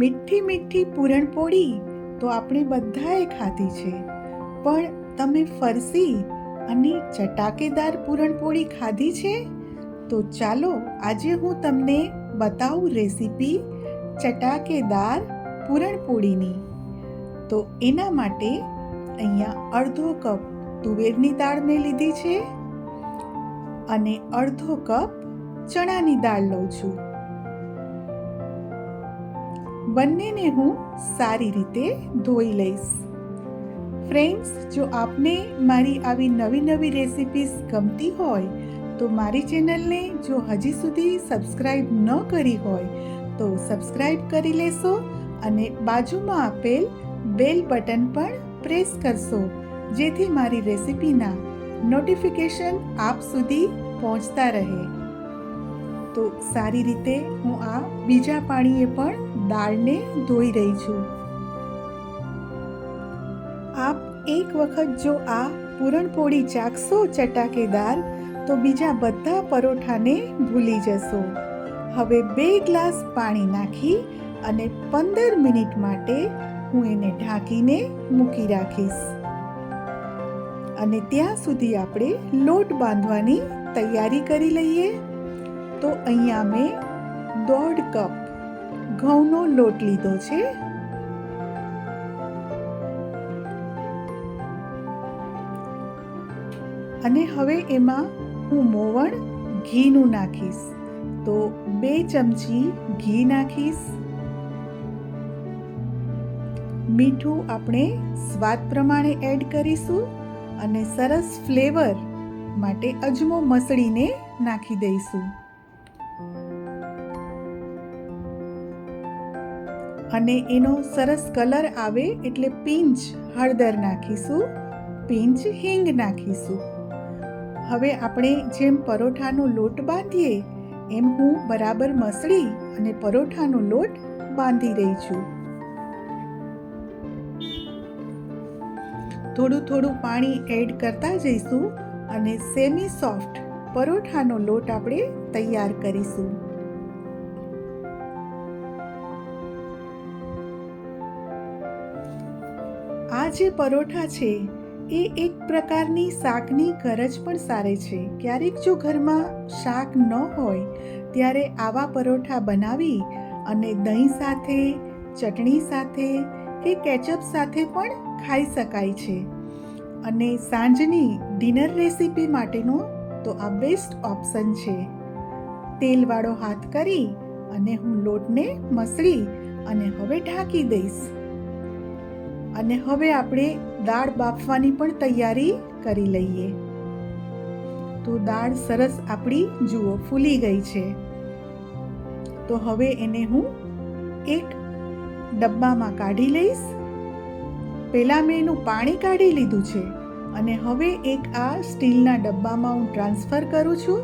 મીઠી મીઠી પૂરણપોળી તો આપણે બધાએ ખાધી છે. પણ તમે ફરસી અને ચટાકેદાર પૂરણપોળી ખાધી છે? તો ચાલો આજે હું તમને બતાવું રેસીપી ચટાકેદાર પૂરણપોળીની. તો એના માટે અહીંયા અડધો કપ તુવેરની દાળ મેં લીધી છે અને અડધો કપ ચણાની દાળ લઉં છું. બંનેને હું સારી રીતે ધોઈ લઈશ. ફ્રેન્ડ્સ જો આપને મારી આવી નવી નવી રેસિપીસ ગમતી હોય, તો મારી ચેનલને જો હજી સુધી સબસ્ક્રાઈબ ન કરી હોય, તો સબસ્ક્રાઈબ કરી લેશો અને બાજુમાં આપેલ બેલ બટન પણ પ્રેસ કરશો, જેથી મારી રેસિપીના નોટિફિકેશન આપ સુધી પહોંચતા રહે. તો સારી રીતે હું આ બીજા પાણીએ પણ દાળને ધોઈ રહી છું. આપ એક વખત જો આ પૂરણપોળી ચાખશો ચટાકેદાર તો બીજા બધા પરોઠાને ભૂલી જશો. હવે બે ગ્લાસ પાણી નાખી અને પંદર મિનિટ માટે હું એને ઢાંકીને મૂકી રાખીશ. અને ત્યાં સુધી આપણે લોટ બાંધવાની તૈયારી કરી લઈએ. તો અહીંયા મેં દોઢ કપ ઘઉંનો લોટ લીધો છે. અને હવે એમાં હું મોવણ ઘીનું નાખીશ. તો બે ચમચી ઘી નાખીશ. મીઠું આપણે સ્વાદ પ્રમાણે એડ કરીશું અને સરસ ફ્લેવર માટે અજમો મસળીને નાખી દઈશું. અને એનો સરસ કલર આવે એટલે પિંચ હળદર નાખીશું, પિંચ હિંગ નાખીશું. હવે આપણે જેમ પરોઠાનો લોટ બાંધીએ, એમ હું બરાબર મસળી અને પરોઠાનો લોટ બાંધી રહી છું. થોડું થોડું પાણી એડ કરતા જઈશું અને સેમી સોફ્ટ પરોઠાનો લોટ આપણે તૈયાર કરીશું. આ જે પરોઠા છે, એ એક પ્રકારની શાકની ગરજ પણ સારે છે. ક્યારેક જો ઘરમાં શાક ન હોય, ત્યારે આવા પરોઠા બનાવી અને દહીં સાથે, ચટણી સાથે કે કેચઅપ સાથે પણ ખાઈ શકાય છે. અને સાંજની ડિનર રેસીપી માટેનો તો આ બેસ્ટ ઓપ્શન છે. તેલવાળો હાથ કરી અને હું લોટને મસળી અને હવે ઢાંકી દઈશ. અને હવે આપણે દાળ બાફવાની પણ તૈયારી કરી લઈએ. તો દાળ સરસ આપણી, જુઓ, ફૂલી ગઈ છે. તો હવે એને હું એક ડબ્બામાં કાઢી લઈશ. પહેલાં મેં એનું પાણી કાઢી લીધું છે અને હવે એક આ સ્ટીલના ડબ્બામાં હું ટ્રાન્સફર કરું છું.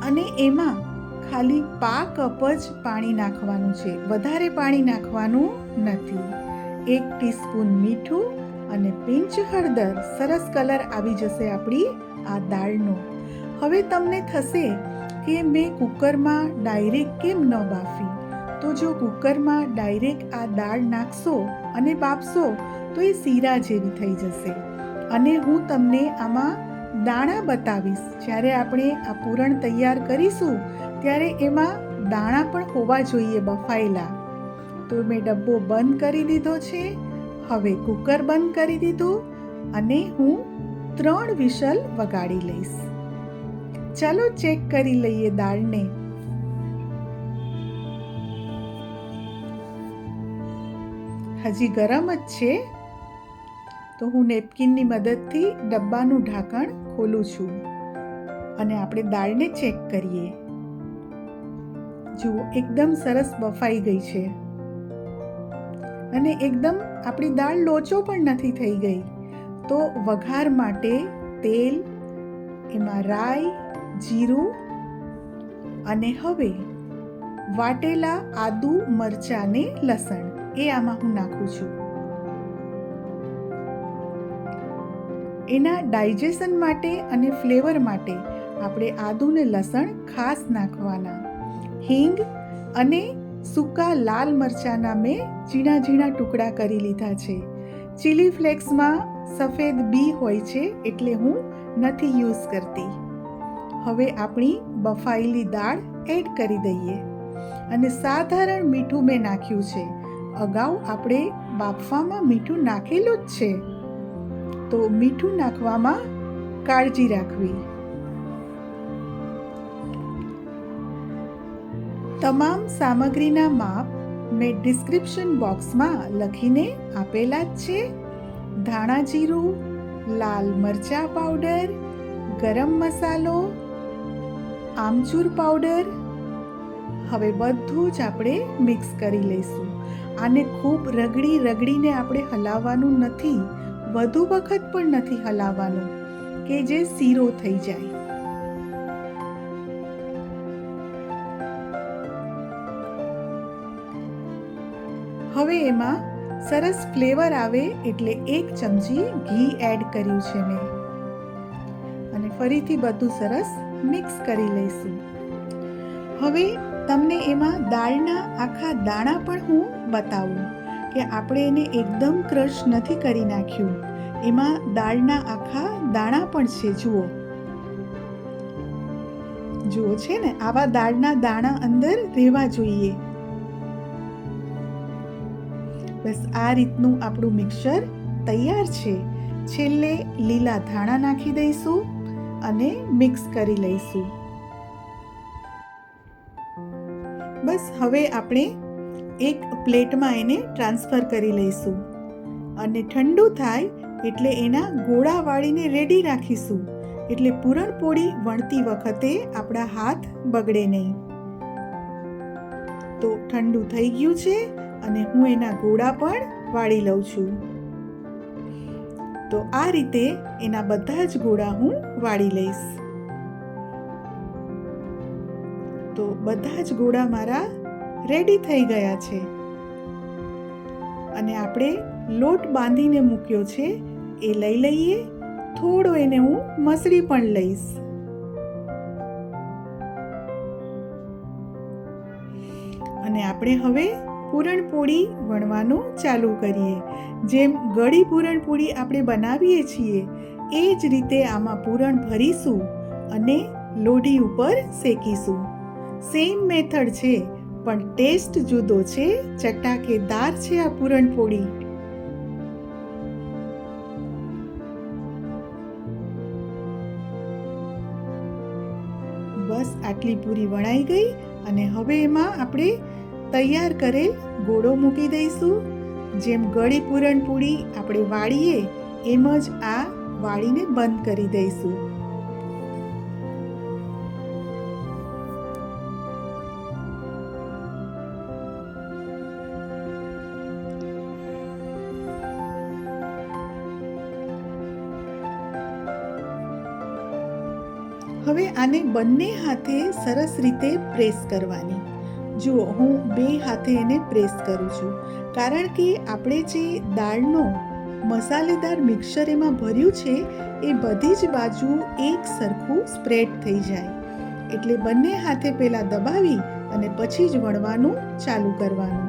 અને એમાં ખાલી પા કપ જ પાણી નાખવાનું છે. વધારે પાણી નાખવાનું નથી. એક ટીસ્પૂન મીઠું અને પિંચ હળદર. સરસ કલર આવી જશે આપણી આ દાળનો. હવે તમને થશે કે મેં કુકરમાં ડાયરેક્ટ કેમ ન બાફી? તો જો કુકરમાં ડાયરેક્ટ આ દાળ નાખશો અને બાફશો, તો એ શીરા જેવી થઈ જશે. અને હું તમને આમાં દાણા બતાવીશ. જ્યારે આપણે આ પૂરણ તૈયાર કરીશું ત્યારે એમાં દાણા પણ હોવા જોઈએ બફાયેલા. તો મેં ડબ્બો બંધ કરી દીધો છે. હવે કુકર બંધ કરી દીધું અને હું ત્રણ વિશલ વગાડી લઈશ. ચાલો ચેક કરી લઈએ દાળને. હજી ગરમ જ છે. તો હું નેપકિનની મદદથી ડબ્બાનું ઢાંકણ ખોલું છું. અને આપણે દાળને ચેક કરીએ. જુઓ, એકદમ સરસ બફાઈ ગઈ છે. અને એકદમ આપણી દાળ લોચો પણ નથી થઈ ગઈ. તો વઘાર માટે તેલ, એમાં રાઈ, જીરું અને હવે વાટેલા આદુ મરચાં ને લસણ. એ આમાં હું નાખું છું. એના ડાયજેશન માટે અને ફ્લેવર માટે આપણે આદુ ને લસણ ખાસ નાખવાના. હિંગ અને સૂકા લાલ મરચાંના મેં ઝીણા ઝીણા ટુકડા કરી લીધા છે. ચીલી ફ્લેક્સમાં સફેદ બી હોય છે એટલે હું નથી યુઝ કરતી. હવે આપણી બફાયેલી દાળ એડ કરી દઈએ. અને સાધારણ મીઠું મેં નાખ્યું છે. અગાઉ આપણે બાફવામાં મીઠું નાખેલું જ છે. તો મીઠું નાખવામાં કાળજી રાખવી. તમામ સામગ્રીના માપ મેં ડિસ્ક્રિપ્શન બોક્સમાં લખીને આપેલા જ છે. ધાણા જીરું, લાલ મરચાં પાવડર, ગરમ મસાલો, આમચૂર પાવડર. હવે બધું જ આપણે મિક્સ કરી લઈશું. આને ખૂબ રગડી રગડીને આપણે હલાવવાનું નથી. વધુ વખત પણ નથી હલાવવાનું, કે જે શીરો થઈ જાય. હવે એમાં સરસ ફ્લેવર આવે એટલે એક ચમચી ઘી એડ કર્યું છે મેં. અને ફરીથી બધું સરસ મિક્સ કરી લઈશું. હવે તમને એમાં દાળના આખા દાણા પણ હું બતાવું કે આપણે એને એકદમ ક્રશ નથી કરી નાખ્યું. એમાં દાળના આખા દાણા પણ છે, જુઓ. જુઓ છે ને, આવા દાળના દાણા અંદર રહેવા જોઈએ. બસ આ રીતનું આપણું મિક્સર તૈયાર છે. છેલ્લે લીલા ધાણા નાખી દઈશું અને મિક્સ કરી લઈશું. બસ હવે આપણે એક પ્લેટમાં એને ટ્રાન્સફર કરી લઈશું અને ઠંડુ થાય એટલે એના ગોળા વાળીને રેડી રાખીશું. એટલે પૂરણપોળી વણતી વખતે આપણા હાથ બગડે નહીં. તો ઠંડુ થઈ ગયું છે અને હું એના ગોળા પણ વાળી લઉં છું. તો આ રીતે એના બધા જ ગોળા હું વાળી લઈશ. તો બધા જ ગોળા મારા રેડી થઈ ગયા છે. અને આપણે લોટ બાંધીને મૂક્યો છે, એ લઈ લઈએ, થોડો એને હું મસળી પણ લઈશ. અને આપણે હવે પૂરણપોળી વણવાનું ચાલુ કરીએ. જેમ ગળી પૂરણપોળી આપણે બનાવીએ છીએ, એ જ રીતે આમાં પૂરણ ભરીશું અને લોઢી ઉપર શેકીશું. સેમ મેથડ છે, પણ ટેસ્ટ જુદો છે, ચટાકેદાર છે આ પૂરણપોળી બસ આટલી પૂરી વણાઈ ગઈ અને હવે એમાં આપણે તૈયાર કરેલ ગોળો મૂકી દઈશું. જેમ ગળી પૂરણપૂરી આપણે વાળીએ, એમ જ આ વાળીને બંધ કરી દઈશું. હવે આને બંને હાથે સરસ રીતે પ્રેસ કરવાની. જુઓ, હું બે હાથે એને પ્રેસ કરું છું. કારણ કે આપણે જે દાળનો મસાલેદાર મિક્સર એમાં ભર્યું છે, એ બધી જ બાજુ એક સરખું સ્પ્રેડ થઈ જાય. એટલે બંને હાથે પહેલાં દબાવી અને પછી જ વણવાનું ચાલુ કરવાનું.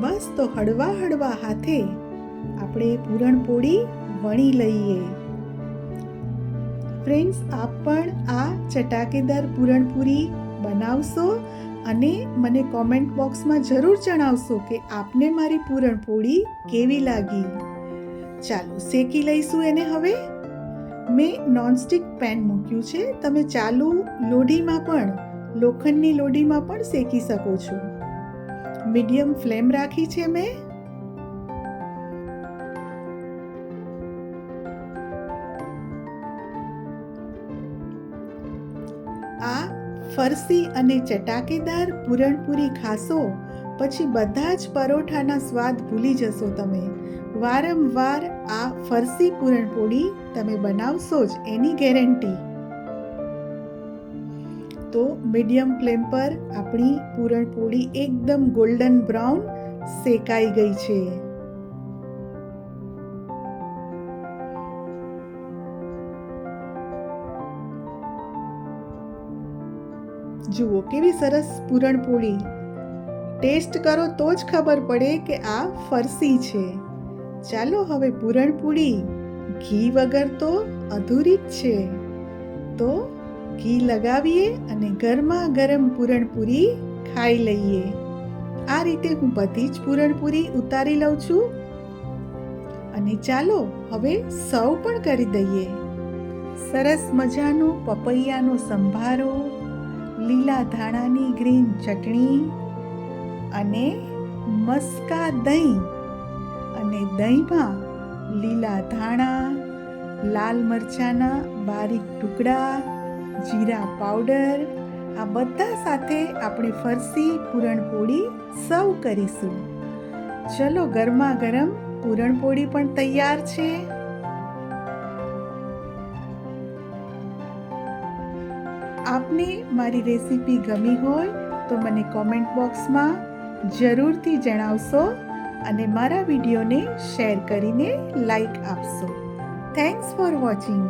બસ તો હળવા હળવા હાથે આપણે પૂરણપોળી વણી લઈએ. ફ્રેન્ડ્સ, આપ પણ આ ચટાકેદાર પૂરણપૂરી બનાવશો અને મને કોમેન્ટ બોક્સમાં જરૂર જણાવશો કે આપને મારી પૂરણપોળી કેવી લાગી. ચાલો શેકી લઈશું એને હવે. મેં નોનસ્ટિક પેન મૂક્યું છે. તમે ચાલુ લોઢીમાં પણ, લોખંડની લોઢીમાં પણ શેકી શકો છો. મીડિયમ ફ્લેમ રાખી છે મેં. આ ફરસી અને ચટાકેદાર પૂરણપૂરી ખાશો, પછી બધા જ પરોઠાના સ્વાદ ભૂલી જશો તમે. વારંવાર આ ફરસી પૂરણપોળી તમે બનાવશો જ, એની ગેરંટી. તો મીડિયમ ફ્લેમ પર આપણી પૂરણપોળી એકદમ ગોલ્ડન બ્રાઉન શેકાઈ ગઈ છે. જુઓ કેવી સરસ પૂરણપોળી. ટેસ્ટ કરો તો જ ખબર પડે કે આ ફરસી છે. ચાલો હવે પૂરણપોળી. ઘી વગર તો અધૂરી જ છે. તો ઘી લગાવીએ અને ગરમા ગરમ પૂરણપૂરી ખાઈ લઈએ. આ રીતે હું બધી જ પૂરણપૂરી ઉતારી લઉં છું. અને ચાલો હવે સર્વ પણ કરી દઈએ. સરસ મજાનો પપૈયાનો સંભારો. લીલા ધાણાની ગ્રીન ચટણી અને મસ્કા દહીં. અને દહીંમાં લીલા ધાણા, લાલ મરચાંના બારીક ટુકડા, જીરા પાવડર, આ બધા સાથે આપણે ફરસી પૂરણપોળી સર્વ કરીશું. ચલો ગરમા ગરમ પૂરણપોળી પણ તૈયાર છે. આપને મારી રેસીપી ગમી હોય તો મને કોમેન્ટ બોક્સમાં જરૂરથી જણાવશો અને મારા વિડીયોને શેર કરીને લાઈક આપશો. Thanks for watching